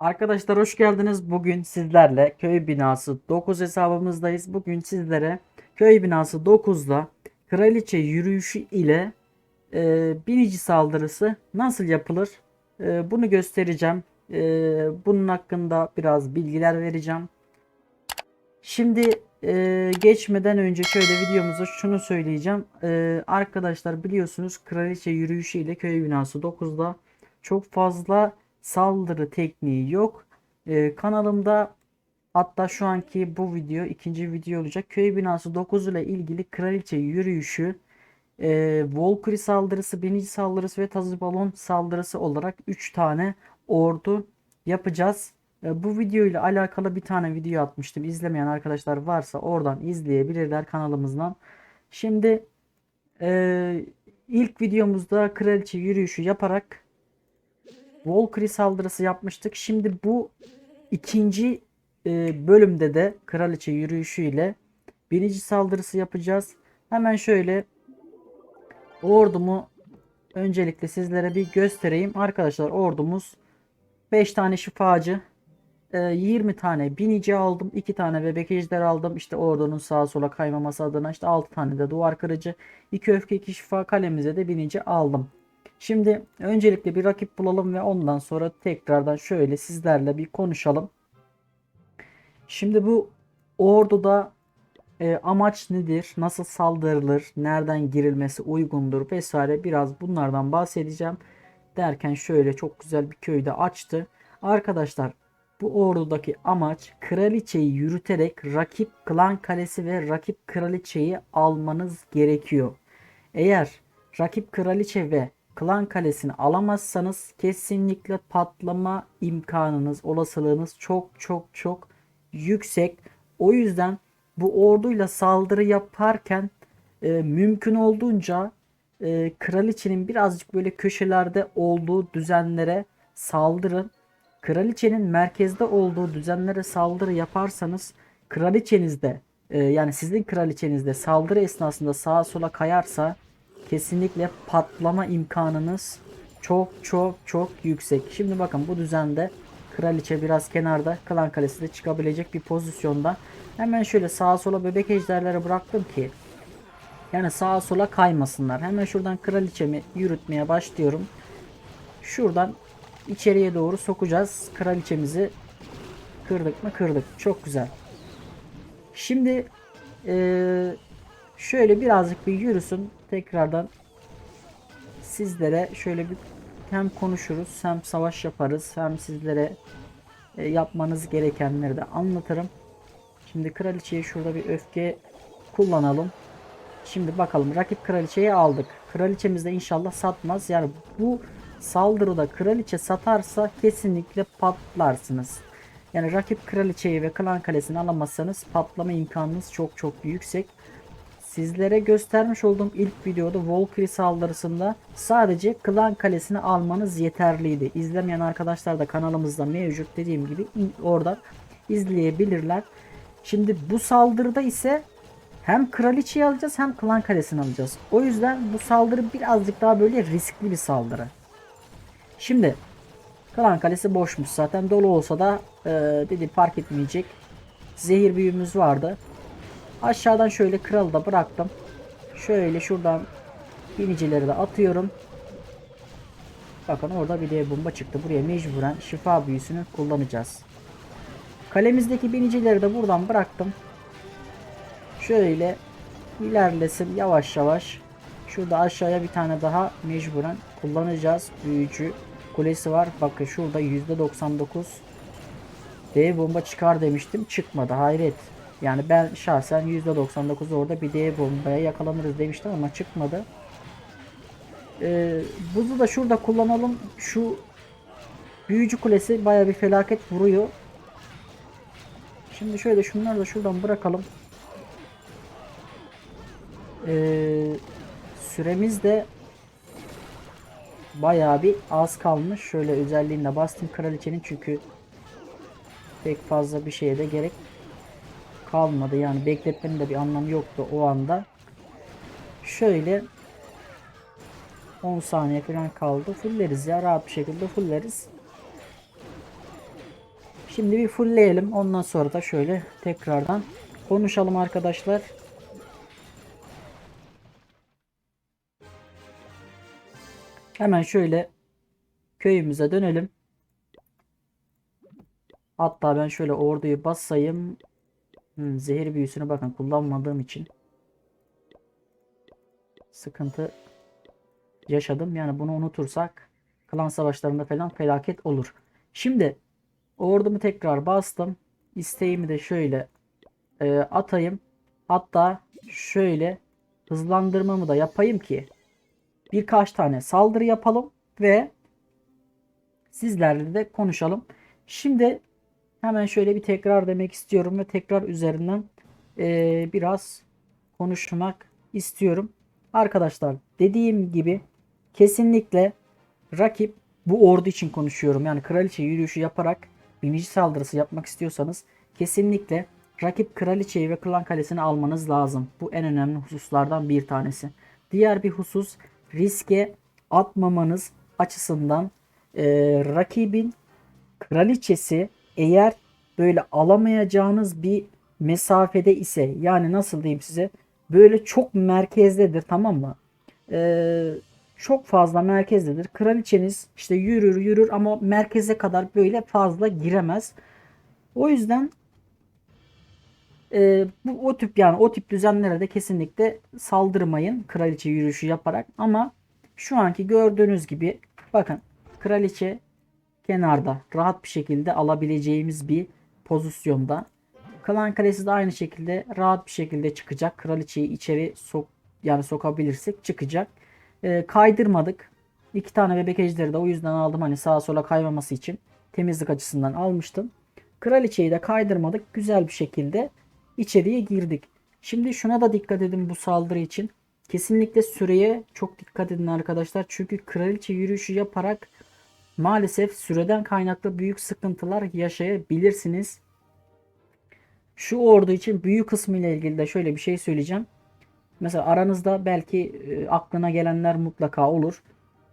Arkadaşlar hoş geldiniz. Bugün sizlerle köy binası 9 hesabımızdayız. Bugün sizlere köy binası 9'da kraliçe yürüyüşü ile e, binici saldırısı nasıl yapılır? E, bunu göstereceğim. E, bunun hakkında biraz bilgiler vereceğim. Şimdi e, geçmeden önce şöyle videomuza şunu söyleyeceğim. E, arkadaşlar biliyorsunuz kraliçe yürüyüşü ile köy binası 9'da çok fazla saldırı tekniği yok. Ee, kanalımda hatta şu anki bu video ikinci video olacak. Köy binası 9 ile ilgili kraliçe yürüyüşü, e, Valkyrie saldırısı, binici saldırısı ve tazı balon saldırısı olarak 3 tane ordu yapacağız. E, bu video ile alakalı bir tane video atmıştım. İzlemeyen arkadaşlar varsa oradan izleyebilirler kanalımızdan. Şimdi e, ilk videomuzda kraliçe yürüyüşü yaparak Valkyrie saldırısı yapmıştık. Şimdi bu ikinci e, bölümde de kraliçe yürüyüşüyle birinci saldırısı yapacağız. Hemen şöyle ordumu öncelikle sizlere bir göstereyim. Arkadaşlar ordumuz 5 tane şifacı, e, 20 tane binici aldım, 2 tane bebek ejder aldım. İşte ordunun sağa sola kaymaması adına işte 6 tane de duvar kırıcı, 2 öfke 2 şifa kalemize de binici aldım. Şimdi öncelikle bir rakip bulalım ve ondan sonra tekrardan şöyle sizlerle bir konuşalım. Şimdi bu orduda e, amaç nedir? Nasıl saldırılır? Nereden girilmesi uygundur vesaire biraz bunlardan bahsedeceğim. Derken şöyle çok güzel bir köyde açtı. Arkadaşlar bu ordudaki amaç kraliçeyi yürüterek rakip klan kalesi ve rakip kraliçeyi almanız gerekiyor. Eğer rakip kraliçe ve klan kalesini alamazsanız kesinlikle patlama imkanınız, olasılığınız çok çok çok yüksek. O yüzden bu orduyla saldırı yaparken e, mümkün olduğunca e, kraliçenin birazcık böyle köşelerde olduğu düzenlere saldırın. Kraliçenin merkezde olduğu düzenlere saldırı yaparsanız kraliçenizde e, yani sizin kraliçenizde saldırı esnasında sağa sola kayarsa kesinlikle patlama imkanınız çok çok çok yüksek. Şimdi bakın bu düzende kraliçe biraz kenarda klan kalesi de çıkabilecek bir pozisyonda. Hemen şöyle sağa sola bebek ejderleri bıraktım ki yani sağa sola kaymasınlar. Hemen şuradan kraliçemi yürütmeye başlıyorum. Şuradan içeriye doğru sokacağız. Kraliçemizi kırdık mı kırdık. Çok güzel. Şimdi eee şöyle birazcık bir yürüsün. Tekrardan sizlere şöyle bir hem konuşuruz hem savaş yaparız hem sizlere e, yapmanız gerekenleri de anlatırım. Şimdi kraliçeyi şurada bir öfke kullanalım. Şimdi bakalım rakip kraliçeyi aldık. Kraliçemiz de inşallah satmaz. Yani bu saldırıda kraliçe satarsa kesinlikle patlarsınız. Yani rakip kraliçeyi ve klan kalesini alamazsanız patlama imkanınız çok çok yüksek. Sizlere göstermiş olduğum ilk videoda Valkyrie saldırısında sadece klan kalesini almanız yeterliydi. İzlemeyen arkadaşlar da kanalımızda mevcut dediğim gibi oradan izleyebilirler. Şimdi bu saldırıda ise hem kraliçeyi alacağız hem klan kalesini alacağız. O yüzden bu saldırı birazcık daha böyle riskli bir saldırı. Şimdi klan kalesi boşmuş zaten dolu olsa da e, dedi fark etmeyecek. Zehir büyümüz vardı. Aşağıdan şöyle kralı da bıraktım. Şöyle şuradan binicileri de atıyorum. Bakın orada bir dev bomba çıktı. Buraya mecburen şifa büyüsünü kullanacağız. Kalemizdeki binicileri de buradan bıraktım. Şöyle ilerlesin yavaş yavaş. Şurada aşağıya bir tane daha mecburen kullanacağız. Büyücü kulesi var. Bakın şurada %99 dev bomba çıkar demiştim. Çıkmadı. Hayret. Yani ben şahsen %99 orada bir D bombaya yakalanırız demiştim ama çıkmadı. Ee, buzu da şurada kullanalım. Şu büyücü kulesi baya bir felaket vuruyor. Şimdi şöyle şunları da şuradan bırakalım. Ee, süremiz de bayağı bir az kalmış. Şöyle özelliğinde bastım kraliçenin çünkü pek fazla bir şeye de gerek kalmadı. Yani bekletmenin de bir anlamı yoktu o anda. Şöyle 10 saniye falan kaldı. Fulleriz ya rahat bir şekilde fulleriz. Şimdi bir fullleyelim. Ondan sonra da şöyle tekrardan konuşalım arkadaşlar. Hemen şöyle köyümüze dönelim. Hatta ben şöyle orduyu basayım. Hmm, zehir büyüsünü bakın kullanmadığım için sıkıntı yaşadım. Yani bunu unutursak klan savaşlarında falan felaket olur. Şimdi ordumu tekrar bastım. İsteğimi de şöyle e, atayım. Hatta şöyle hızlandırmamı da yapayım ki birkaç tane saldırı yapalım ve sizlerle de konuşalım. Şimdi hemen şöyle bir tekrar demek istiyorum ve tekrar üzerinden e, biraz konuşmak istiyorum. Arkadaşlar dediğim gibi kesinlikle rakip bu ordu için konuşuyorum. Yani kraliçe yürüyüşü yaparak binici saldırısı yapmak istiyorsanız kesinlikle rakip kraliçeyi ve klan kalesini almanız lazım. Bu en önemli hususlardan bir tanesi. Diğer bir husus riske atmamanız açısından e, rakibin kraliçesi eğer böyle alamayacağınız bir mesafede ise yani nasıl diyeyim size böyle çok merkezdedir tamam mı? Ee, çok fazla merkezdedir. Kraliçeniz işte yürür yürür ama merkeze kadar böyle fazla giremez. O yüzden e, bu o tip yani o tip düzenlere de kesinlikle saldırmayın kraliçe yürüyüşü yaparak ama şu anki gördüğünüz gibi bakın kraliçe kenarda rahat bir şekilde alabileceğimiz bir pozisyonda. Klan kalesi de aynı şekilde rahat bir şekilde çıkacak. Kraliçeyi içeri sok yani sokabilirsek çıkacak. E, kaydırmadık. İki tane bebek ejderi de o yüzden aldım hani sağa sola kaymaması için. Temizlik açısından almıştım. Kraliçeyi de kaydırmadık. Güzel bir şekilde içeriye girdik. Şimdi şuna da dikkat edin bu saldırı için. Kesinlikle süreye çok dikkat edin arkadaşlar. Çünkü kraliçe yürüyüşü yaparak maalesef süreden kaynaklı büyük sıkıntılar yaşayabilirsiniz. Şu ordu için büyük kısmı ile ilgili de şöyle bir şey söyleyeceğim. Mesela aranızda belki e, aklına gelenler mutlaka olur.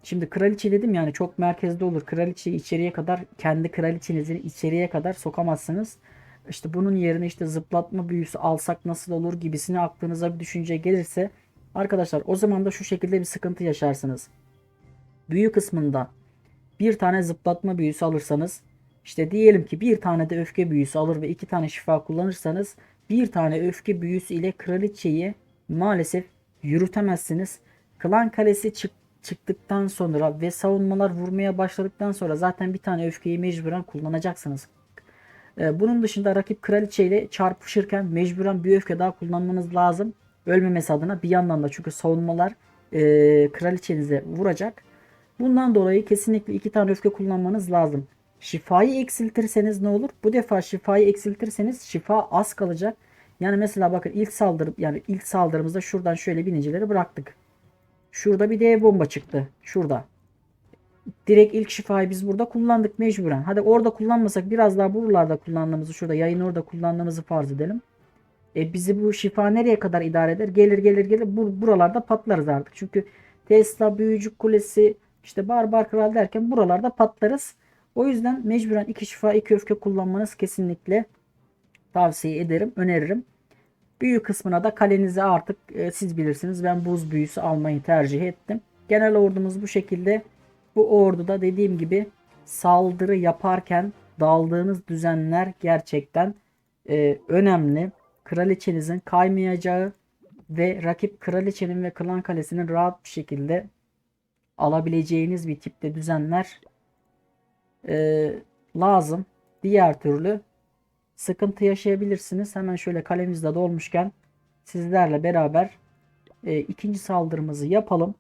Şimdi kraliçe dedim yani çok merkezde olur. Kraliçeyi içeriye kadar kendi kraliçenizi içeriye kadar sokamazsınız. İşte bunun yerine işte zıplatma büyüsü alsak nasıl olur gibisine aklınıza bir düşünce gelirse arkadaşlar o zaman da şu şekilde bir sıkıntı yaşarsınız. Büyü kısmında bir tane zıplatma büyüsü alırsanız işte diyelim ki bir tane de öfke büyüsü alır ve iki tane şifa kullanırsanız bir tane öfke büyüsü ile kraliçeyi maalesef yürütemezsiniz. Klan kalesi çık çıktıktan sonra ve savunmalar vurmaya başladıktan sonra zaten bir tane öfkeyi mecburen kullanacaksınız. Ee, bunun dışında rakip kraliçe ile çarpışırken mecburen bir öfke daha kullanmanız lazım. Ölmemesi adına bir yandan da çünkü savunmalar e, kraliçenize vuracak. Bundan dolayı kesinlikle iki tane öfke kullanmanız lazım. Şifayı eksiltirseniz ne olur? Bu defa şifayı eksiltirseniz şifa az kalacak. Yani mesela bakın ilk saldırı yani ilk saldırımızda şuradan şöyle binicileri bıraktık. Şurada bir dev bomba çıktı. Şurada. Direkt ilk şifayı biz burada kullandık mecburen. Hadi orada kullanmasak biraz daha buralarda kullandığımızı şurada yayın orada kullandığımızı farz edelim. E bizi bu şifa nereye kadar idare eder? Gelir gelir gelir bur buralarda patlarız artık. Çünkü Tesla, Büyücük Kulesi, işte Barbar Kral derken buralarda patlarız. O yüzden mecburen iki şifa iki öfke kullanmanız kesinlikle tavsiye ederim, öneririm. Büyü kısmına da kalenize artık e, siz bilirsiniz. Ben buz büyüsü almayı tercih ettim. Genel ordumuz bu şekilde. Bu orduda dediğim gibi saldırı yaparken daldığınız düzenler gerçekten e, önemli. Kraliçenizin kaymayacağı ve rakip kraliçenin ve klan kalesinin rahat bir şekilde alabileceğiniz bir tipte düzenler e, lazım. Diğer türlü sıkıntı yaşayabilirsiniz. Hemen şöyle kalemizde dolmuşken sizlerle beraber e, ikinci saldırımızı yapalım.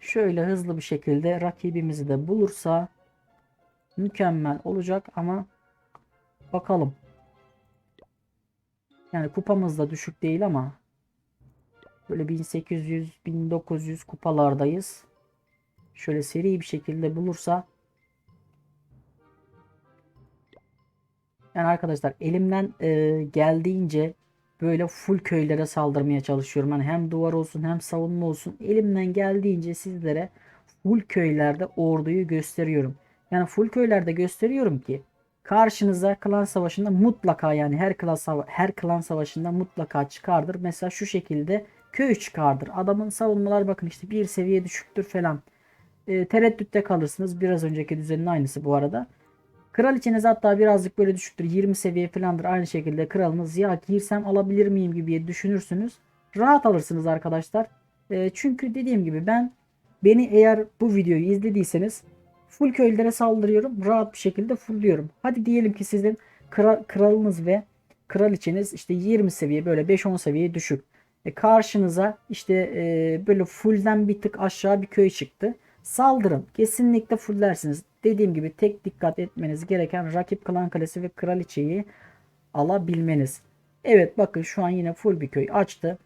Şöyle hızlı bir şekilde rakibimizi de bulursa mükemmel olacak ama bakalım. Yani kupamız da düşük değil ama böyle 1800-1900 kupalardayız. Şöyle seri bir şekilde bulursa Yani arkadaşlar elimden e, geldiğince böyle full köylere saldırmaya çalışıyorum. Hani hem duvar olsun hem savunma olsun. Elimden geldiğince sizlere full köylerde orduyu gösteriyorum. Yani full köylerde gösteriyorum ki karşınıza klan savaşında mutlaka yani her klan her klan savaşında mutlaka çıkardır. Mesela şu şekilde köy çıkardır. Adamın savunmalar bakın işte bir seviye düşüktür falan. E, tereddütte kalırsınız. Biraz önceki düzenin aynısı bu arada. Kraliçeniz hatta birazcık böyle düşüktür. 20 seviye falandır. Aynı şekilde kralınız ya girsem alabilir miyim gibi düşünürsünüz. Rahat alırsınız arkadaşlar. E, çünkü dediğim gibi ben beni eğer bu videoyu izlediyseniz full köylere saldırıyorum. Rahat bir şekilde fullüyorum. Hadi diyelim ki sizin kra- kralınız ve kraliçeniz işte 20 seviye böyle 5-10 seviye düşük. E, karşınıza işte e, böyle fullden bir tık aşağı bir köy çıktı. Saldırın. Kesinlikle fulllersiniz. Dediğim gibi tek dikkat etmeniz gereken rakip klan kalesi ve kraliçeyi alabilmeniz. Evet bakın şu an yine full bir köy açtı.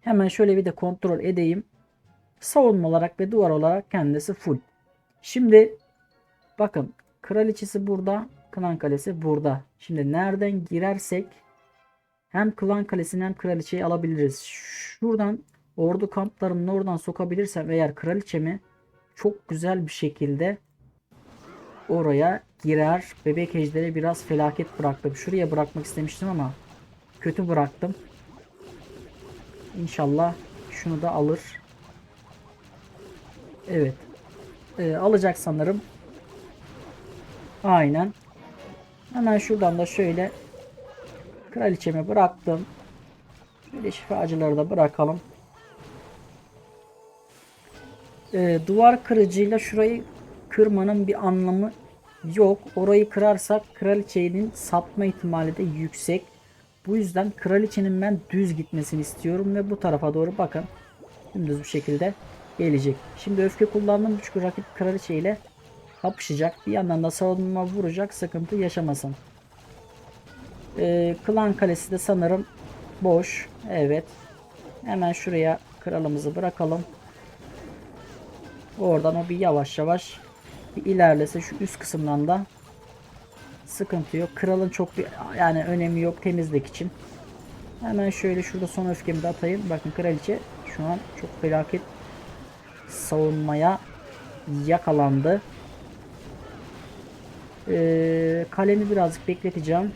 Hemen şöyle bir de kontrol edeyim. Savunma olarak ve duvar olarak kendisi full. Şimdi bakın kraliçesi burada, klan kalesi burada. Şimdi nereden girersek hem klan kalesini hem kraliçeyi alabiliriz. Şuradan ordu kamplarının oradan sokabilirsem eğer kraliçemi çok güzel bir şekilde oraya girer. Bebek ejderi biraz felaket bıraktım. Şuraya bırakmak istemiştim ama kötü bıraktım. İnşallah şunu da alır. Evet. Ee, alacak sanırım. Aynen. Hemen şuradan da şöyle kraliçemi bıraktım. Şöyle şifacıları da bırakalım. Ee, duvar kırıcıyla şurayı kırmanın bir anlamı yok. Orayı kırarsak kraliçenin sapma ihtimali de yüksek. Bu yüzden kraliçenin ben düz gitmesini istiyorum ve bu tarafa doğru bakın. Dümdüz bir şekilde gelecek. Şimdi öfke kullandım çünkü rakip kraliçe ile kapışacak. Bir yandan da savunma vuracak sıkıntı yaşamasın. Ee, klan kalesi de sanırım boş. Evet. Hemen şuraya kralımızı bırakalım. Oradan o bir yavaş yavaş bir ilerlese şu üst kısımdan da sıkıntı yok. Kralın çok bir yani önemi yok temizlik için. Hemen şöyle şurada son öfkemi de atayım. Bakın kraliçe şu an çok felaket savunmaya yakalandı. Ee, kalemi birazcık bekleteceğim.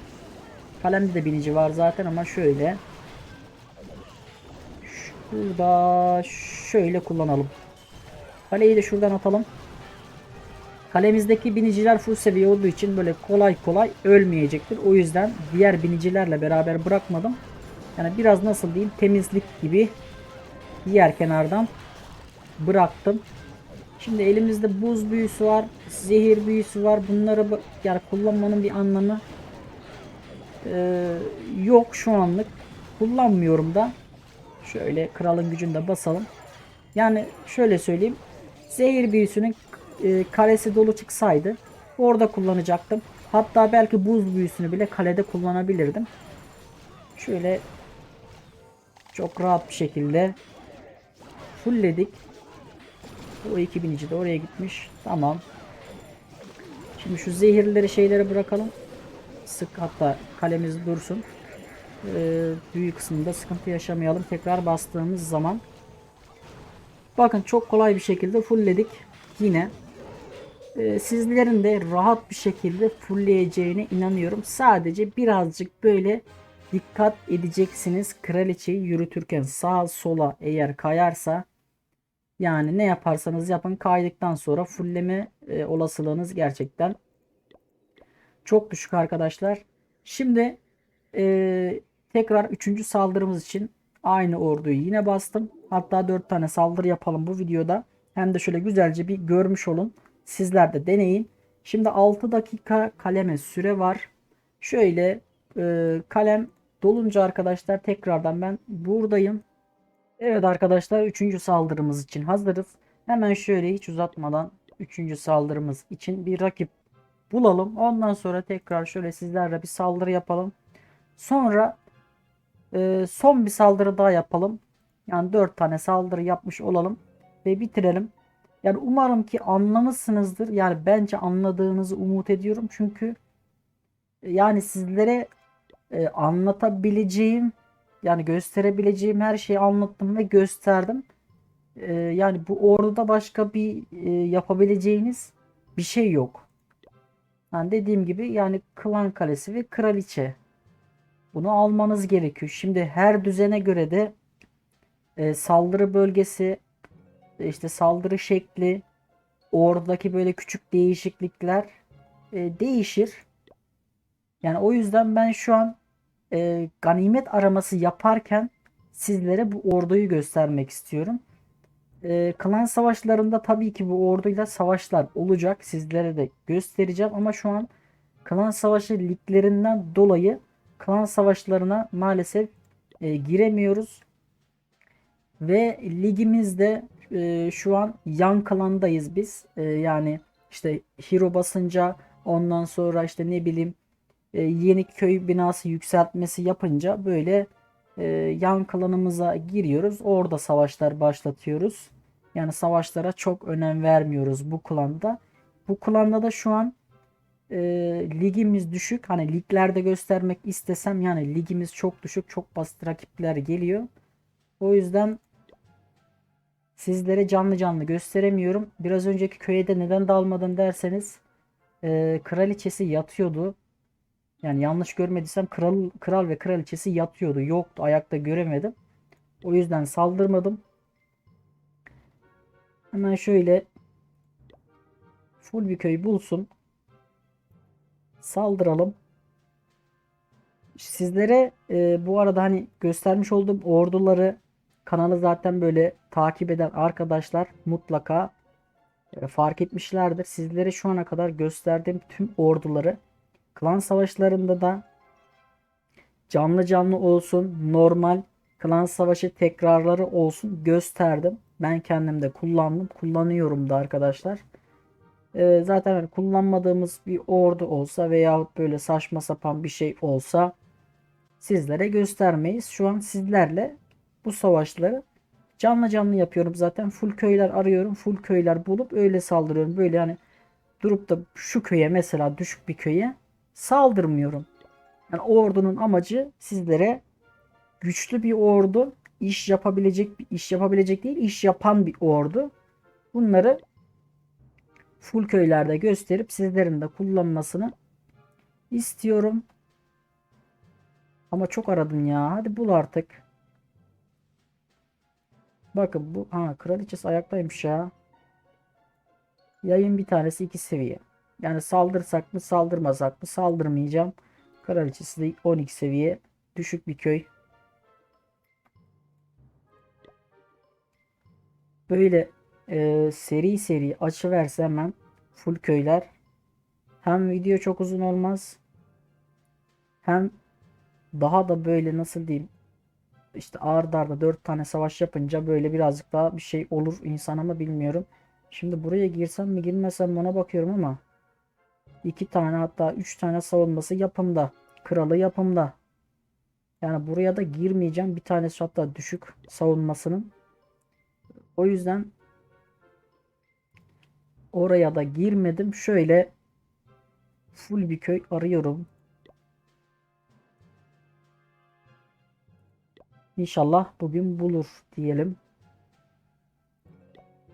Kalemde de binici var zaten ama şöyle. Şurada şöyle kullanalım. Kaleyi de şuradan atalım. Kalemizdeki biniciler full seviye olduğu için böyle kolay kolay ölmeyecektir. O yüzden diğer binicilerle beraber bırakmadım. Yani biraz nasıl diyeyim temizlik gibi diğer kenardan bıraktım. Şimdi elimizde buz büyüsü var, zehir büyüsü var. Bunları yani kullanmanın bir anlamı ee, yok şu anlık. Kullanmıyorum da. Şöyle kralın gücünde basalım. Yani şöyle söyleyeyim. Zehir büyüsünün e, kalesi dolu çıksaydı orada kullanacaktım. Hatta belki buz büyüsünü bile kalede kullanabilirdim. Şöyle çok rahat bir şekilde fullledik. O iki binici de oraya gitmiş. Tamam. Şimdi şu zehirleri şeyleri bırakalım. Sık hatta kalemiz dursun. Ee, büyük kısmında sıkıntı yaşamayalım. Tekrar bastığımız zaman. Bakın çok kolay bir şekilde fullledik. Yine ee, sizlerin de rahat bir şekilde fullleyeceğine inanıyorum. Sadece birazcık böyle dikkat edeceksiniz. Kraliçeyi yürütürken sağa sola eğer kayarsa yani ne yaparsanız yapın kaydıktan sonra fullleme e, olasılığınız gerçekten çok düşük arkadaşlar. Şimdi e, tekrar 3. saldırımız için aynı orduyu yine bastım. Hatta 4 tane saldırı yapalım bu videoda. Hem de şöyle güzelce bir görmüş olun. Sizler de deneyin. Şimdi 6 dakika kaleme süre var. Şöyle e, kalem dolunca arkadaşlar tekrardan ben buradayım. Evet arkadaşlar 3. saldırımız için hazırız. Hemen şöyle hiç uzatmadan 3. saldırımız için bir rakip bulalım. Ondan sonra tekrar şöyle sizlerle bir saldırı yapalım. Sonra e, son bir saldırı daha yapalım. Yani 4 tane saldırı yapmış olalım ve bitirelim. Yani umarım ki anlamışsınızdır. Yani bence anladığınızı umut ediyorum. Çünkü e, yani sizlere e, anlatabileceğim yani gösterebileceğim her şeyi anlattım ve gösterdim. e, yani bu orduda başka bir e, yapabileceğiniz bir şey yok. Yani dediğim gibi yani klan kalesi ve kraliçe. Bunu almanız gerekiyor. Şimdi her düzene göre de e, saldırı bölgesi, işte saldırı şekli, ordudaki böyle küçük değişiklikler e, değişir. Yani o yüzden ben şu an e, ganimet araması yaparken sizlere bu orduyu göstermek istiyorum. E, klan savaşlarında tabii ki bu orduyla savaşlar olacak. Sizlere de göstereceğim ama şu an klan savaşı liglerinden dolayı klan savaşlarına maalesef e, giremiyoruz. Ve ligimizde e, şu an yan klandayız biz. E, yani işte hero basınca ondan sonra işte ne bileyim e, yeni köy binası yükseltmesi yapınca böyle e, yan klanımıza giriyoruz. Orada savaşlar başlatıyoruz. Yani savaşlara çok önem vermiyoruz bu klanda. Bu klanda da şu an e, ligimiz düşük. Hani liglerde göstermek istesem yani ligimiz çok düşük. Çok basit rakipler geliyor. O yüzden sizlere canlı canlı gösteremiyorum. Biraz önceki köye de neden dalmadın derseniz e, kraliçesi yatıyordu. Yani yanlış görmediysem kral, kral ve kraliçesi yatıyordu. Yoktu. Ayakta göremedim. O yüzden saldırmadım. Hemen şöyle full bir köy bulsun. Saldıralım. Sizlere e, bu arada hani göstermiş olduğum orduları kanalı zaten böyle takip eden arkadaşlar mutlaka e, fark etmişlerdir. Sizlere şu ana kadar gösterdiğim tüm orduları klan savaşlarında da canlı canlı olsun, normal klan savaşı tekrarları olsun gösterdim. Ben kendim de kullandım. Kullanıyorum da arkadaşlar. Ee, zaten hani kullanmadığımız bir ordu olsa veyahut böyle saçma sapan bir şey olsa sizlere göstermeyiz. Şu an sizlerle bu savaşları canlı canlı yapıyorum zaten. Full köyler arıyorum. Full köyler bulup öyle saldırıyorum. Böyle hani durup da şu köye mesela düşük bir köye saldırmıyorum. Yani ordunun amacı sizlere güçlü bir ordu, iş yapabilecek bir iş yapabilecek değil, iş yapan bir ordu. Bunları full köylerde gösterip sizlerin de kullanmasını istiyorum. Ama çok aradın ya. Hadi bul artık. Bakın bu ha kraliçesi ayaktaymış ya. Yayın bir tanesi iki seviye. Yani saldırsak mı saldırmasak mı saldırmayacağım. Kraliçesi de 12 seviye. Düşük bir köy. Böyle e, seri seri açıverse hemen full köyler. Hem video çok uzun olmaz. Hem daha da böyle nasıl diyeyim işte arda arda 4 tane savaş yapınca böyle birazcık daha bir şey olur insan ama bilmiyorum. Şimdi buraya girsem mi girmesem mi ona bakıyorum ama iki tane hatta üç tane savunması yapımda. Kralı yapımda. Yani buraya da girmeyeceğim. Bir tanesi hatta düşük savunmasının. O yüzden oraya da girmedim. Şöyle full bir köy arıyorum. İnşallah bugün bulur diyelim.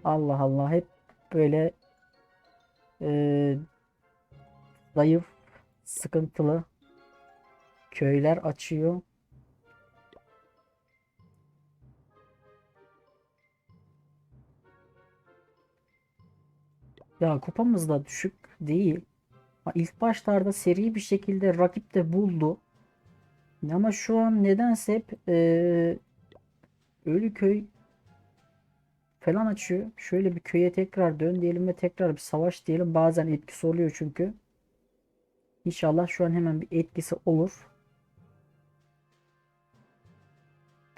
Allah Allah hep böyle e, zayıf, sıkıntılı köyler açıyor. Ya kupamız da düşük değil. İlk başlarda seri bir şekilde rakip de buldu. Ama şu an nedense hep ee, Ölüköy falan açıyor. Şöyle bir köye tekrar dön diyelim ve tekrar bir savaş diyelim. Bazen etkisi oluyor çünkü. İnşallah şu an hemen bir etkisi olur.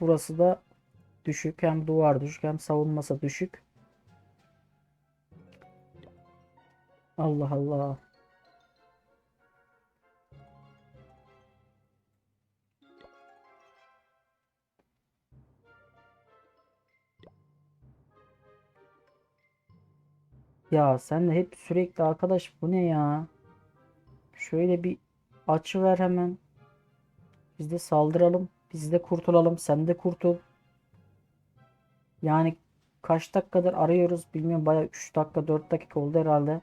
Burası da düşük. Hem duvar düşük hem savunması düşük. Allah Allah. Ya sen de hep sürekli arkadaş bu ne ya? Şöyle bir açı ver hemen. Biz de saldıralım. Biz de kurtulalım. Sen de kurtul. Yani kaç dakikadır arıyoruz bilmiyorum bayağı 3 dakika 4 dakika oldu herhalde.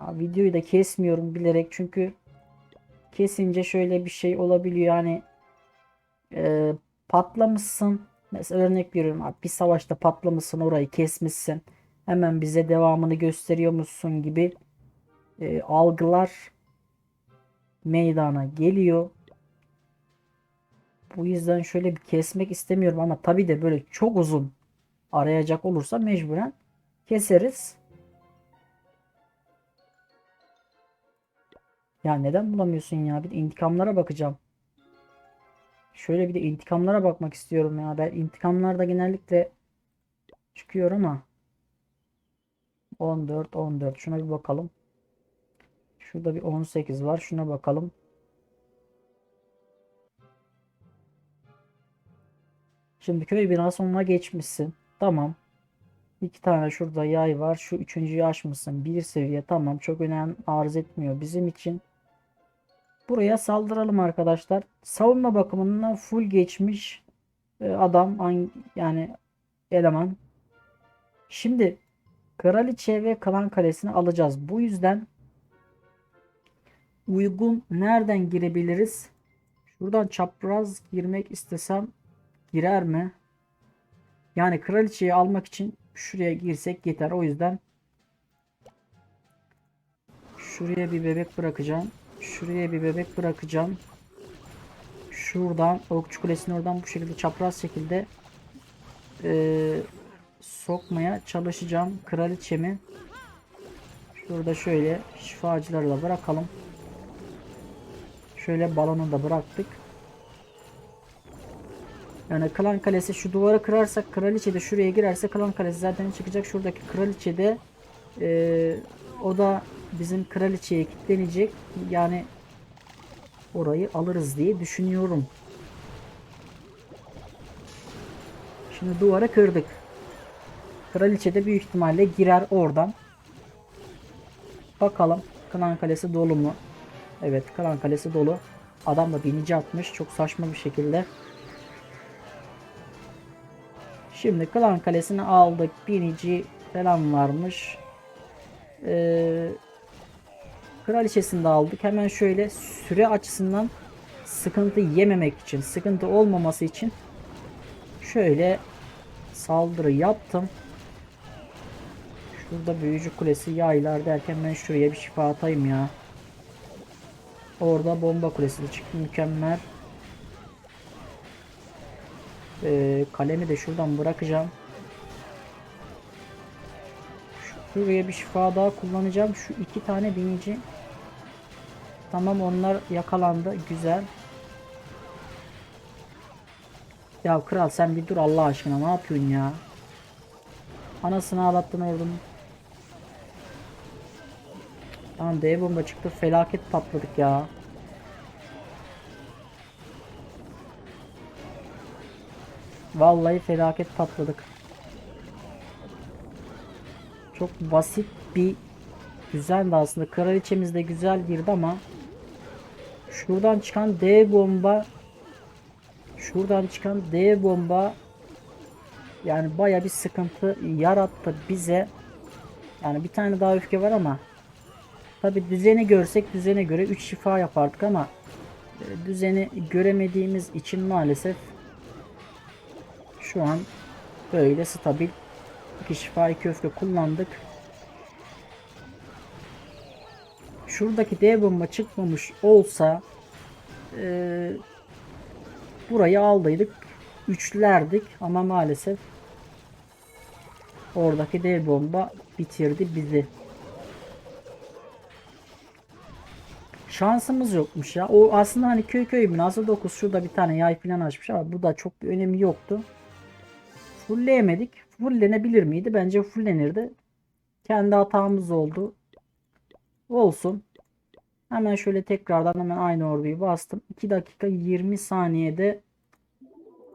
Ha, videoyu da kesmiyorum bilerek çünkü kesince şöyle bir şey olabiliyor yani e, patlamışsın mesela örnek veriyorum abi bir savaşta patlamışsın orayı kesmişsin hemen bize devamını gösteriyormuşsun gibi e, algılar meydana geliyor. Bu yüzden şöyle bir kesmek istemiyorum ama tabii de böyle çok uzun arayacak olursa mecburen keseriz. Ya neden bulamıyorsun ya? Bir intikamlara bakacağım. Şöyle bir de intikamlara bakmak istiyorum ya. Ben intikamlarda genellikle çıkıyor ama 14 14 şuna bir bakalım. Şurada bir 18 var. Şuna bakalım. Şimdi köy binası onunla geçmişsin. Tamam. İki tane şurada yay var. Şu üçüncüyü açmışsın. Bir seviye tamam. Çok önem arz etmiyor bizim için. Buraya saldıralım arkadaşlar. Savunma bakımından full geçmiş e, adam yani eleman. Şimdi Kraliçe ve Klan Kalesi'ni alacağız. Bu yüzden uygun nereden girebiliriz? Şuradan çapraz girmek istesem girer mi? Yani kraliçeyi almak için şuraya girsek yeter. O yüzden şuraya bir bebek bırakacağım. Şuraya bir bebek bırakacağım. Şuradan Okçu Kulesi'ni oradan bu şekilde çapraz şekilde eee, sokmaya çalışacağım kraliçemi. Şurada şöyle şifacılarla bırakalım. Şöyle balonu da bıraktık. Yani klan kalesi şu duvarı kırarsak kraliçe de şuraya girerse klan kalesi zaten çıkacak. Şuradaki kraliçe de eee, o da bizim kraliçeye kilitlenecek. Yani orayı alırız diye düşünüyorum. Şimdi duvarı kırdık. Kraliçe de büyük ihtimalle girer oradan. Bakalım klan kalesi dolu mu? Evet klan kalesi dolu. Adam da binici atmış. Çok saçma bir şekilde. Şimdi klan kalesini aldık. Binici falan varmış. Ee, kraliçesini de aldık. Hemen şöyle süre açısından sıkıntı yememek için, sıkıntı olmaması için şöyle saldırı yaptım. Şurada büyücü kulesi yaylar derken ben şuraya bir şifa atayım ya. Orada bomba kulesi çıktı mükemmel. Ee, kalemi de şuradan bırakacağım. Şuraya bir şifa daha kullanacağım. Şu iki tane binici. Tamam onlar yakalandı. Güzel. Ya kral sen bir dur Allah aşkına ne yapıyorsun ya? Anasını ağlattın ordunun. Tamam D bomba çıktı. Felaket patladık ya. Vallahi felaket patladık. Çok basit bir güzeldi aslında. Kraliçemiz de güzel girdi ama şuradan çıkan D bomba şuradan çıkan D bomba yani baya bir sıkıntı yarattı bize. Yani bir tane daha öfke var ama tabi düzeni görsek düzene göre 3 şifa yapardık ama e, düzeni göremediğimiz için maalesef şu an böyle stabil 2 şifa 2 öfke kullandık. Şuradaki dev bomba çıkmamış olsa e, burayı aldıydık. Üçlerdik ama maalesef oradaki dev bomba bitirdi bizi. Şansımız yokmuş ya. O aslında hani köy köy binası 9 şurada bir tane yay falan açmış ama bu da çok bir önemi yoktu. Fullleyemedik. Fullenebilir miydi? Bence fullenirdi. Kendi hatamız oldu. Olsun. Hemen şöyle tekrardan hemen aynı orduyu bastım. 2 dakika 20 saniyede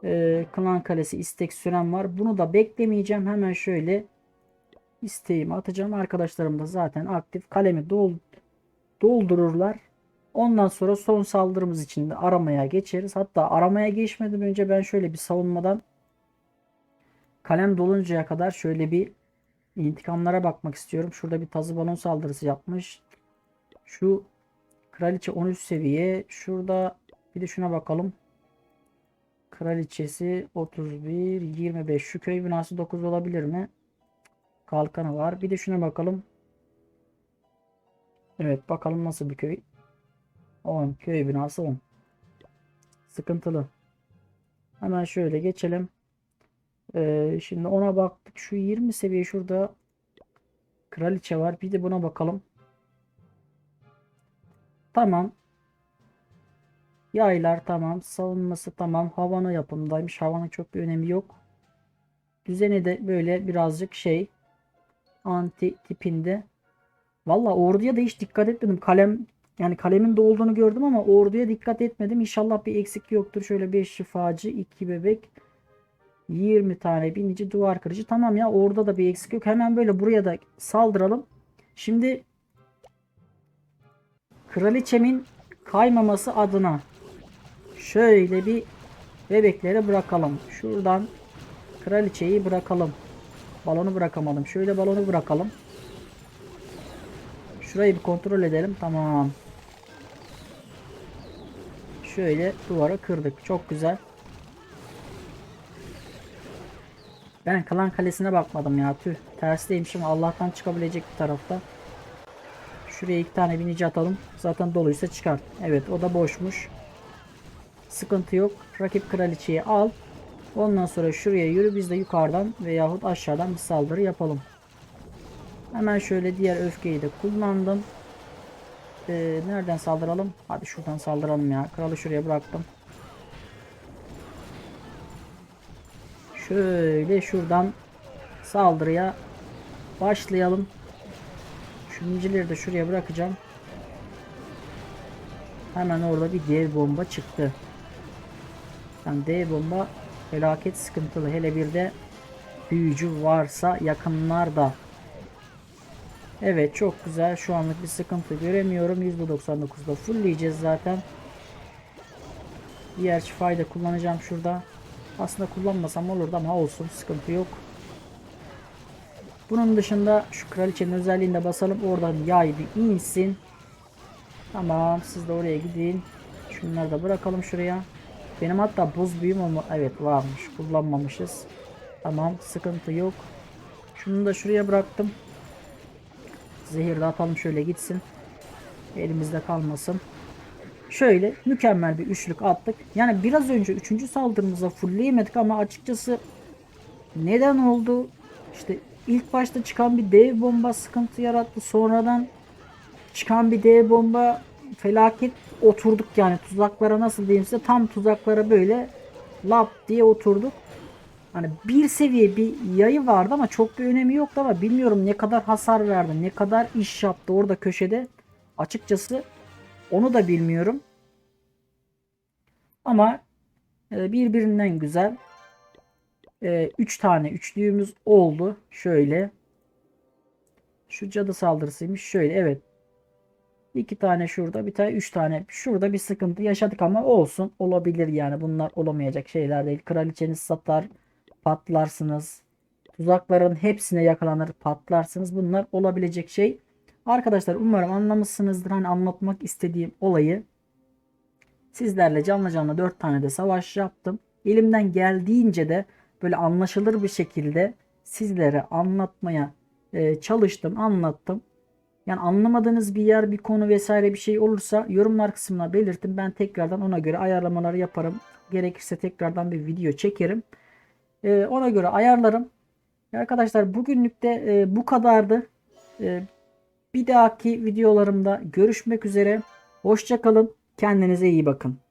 e, Klan Kalesi istek sürem var. Bunu da beklemeyeceğim. Hemen şöyle isteğimi atacağım. Arkadaşlarım da zaten aktif. Kalemi dol doldururlar. Ondan sonra son saldırımız için de aramaya geçeriz. Hatta aramaya geçmeden önce ben şöyle bir savunmadan kalem doluncaya kadar şöyle bir intikamlara bakmak istiyorum. Şurada bir tazı balon saldırısı yapmış. Şu kraliçe 13 seviye. Şurada bir de şuna bakalım. Kraliçesi 31, 25. Şu köy binası 9 olabilir mi? Kalkanı var. Bir de şuna bakalım. Evet bakalım nasıl bir köy. 10. Köy binası 10. Sıkıntılı. Hemen şöyle geçelim. Ee, şimdi ona baktık. Şu 20 seviye şurada kraliçe var. Bir de buna bakalım. Tamam. Yaylar tamam. Savunması tamam. Havanı yapımdaymış. Havanın çok bir önemi yok. Düzeni de böyle birazcık şey anti tipinde. Valla orduya da hiç dikkat etmedim. Kalem yani kalemin de olduğunu gördüm ama orduya dikkat etmedim. İnşallah bir eksik yoktur. Şöyle 5 şifacı, 2 bebek, 20 tane binici, duvar kırıcı. Tamam ya orada da bir eksik yok. Hemen böyle buraya da saldıralım. Şimdi kraliçemin kaymaması adına şöyle bir bebekleri bırakalım. Şuradan kraliçeyi bırakalım. Balonu bırakamadım. Şöyle balonu bırakalım. Şurayı bir kontrol edelim. Tamam. Şöyle duvara kırdık. Çok güzel. Ben klan kalesine bakmadım ya. Tüh. Tersteymişim. Allah'tan çıkabilecek bir tarafta. Şuraya iki tane binici atalım. Zaten doluysa çıkar. Evet o da boşmuş. Sıkıntı yok. Rakip kraliçeyi al. Ondan sonra şuraya yürü. Biz de yukarıdan veyahut aşağıdan bir saldırı yapalım. Hemen şöyle diğer öfkeyi de kullandım. Ee, nereden saldıralım? Hadi şuradan saldıralım ya. Kralı şuraya bıraktım. Şöyle şuradan saldırıya başlayalım. Şuncuları da şuraya bırakacağım. Hemen orada bir dev bomba çıktı. Yani dev bomba felaket sıkıntılı. Hele bir de büyücü varsa yakınlarda. Evet çok güzel. Şu anlık bir sıkıntı göremiyorum. %99'da fullleyeceğiz zaten. Diğer şifayı da kullanacağım şurada. Aslında kullanmasam olurdu ama olsun. Sıkıntı yok. Bunun dışında şu kraliçenin özelliğinde basalım. Oradan yay bir insin. Tamam siz de oraya gidin. Şunları da bırakalım şuraya. Benim hatta buz büyüm ama evet varmış. Kullanmamışız. Tamam sıkıntı yok. Şunu da şuraya bıraktım. Zehir de atalım şöyle gitsin. Elimizde kalmasın. Şöyle mükemmel bir üçlük attık. Yani biraz önce üçüncü saldırımıza fullleyemedik ama açıkçası neden oldu? İşte ilk başta çıkan bir dev bomba sıkıntı yarattı. Sonradan çıkan bir dev bomba felaket oturduk yani tuzaklara nasıl diyeyim size tam tuzaklara böyle lap diye oturduk. Hani bir seviye bir yayı vardı ama çok bir önemi yoktu ama bilmiyorum ne kadar hasar verdi, ne kadar iş yaptı orada köşede. Açıkçası onu da bilmiyorum. Ama e, birbirinden güzel 3 tane üçlüğümüz oldu. Şöyle. Şu cadı saldırısıymış. Şöyle evet. İki tane şurada bir tane üç tane şurada bir sıkıntı yaşadık ama olsun olabilir yani bunlar olamayacak şeyler değil. Kraliçeniz satar patlarsınız. Tuzakların hepsine yakalanır patlarsınız. Bunlar olabilecek şey. Arkadaşlar umarım anlamışsınızdır. Hani anlatmak istediğim olayı sizlerle canlı canlı 4 tane de savaş yaptım. Elimden geldiğince de böyle anlaşılır bir şekilde sizlere anlatmaya e, çalıştım, anlattım. Yani anlamadığınız bir yer, bir konu vesaire bir şey olursa yorumlar kısmına belirtin. Ben tekrardan ona göre ayarlamaları yaparım. Gerekirse tekrardan bir video çekerim. E, ona göre ayarlarım. Arkadaşlar bugünlük de e, bu kadardı. Bir dahaki videolarımda görüşmek üzere. Hoşçakalın. Kendinize iyi bakın.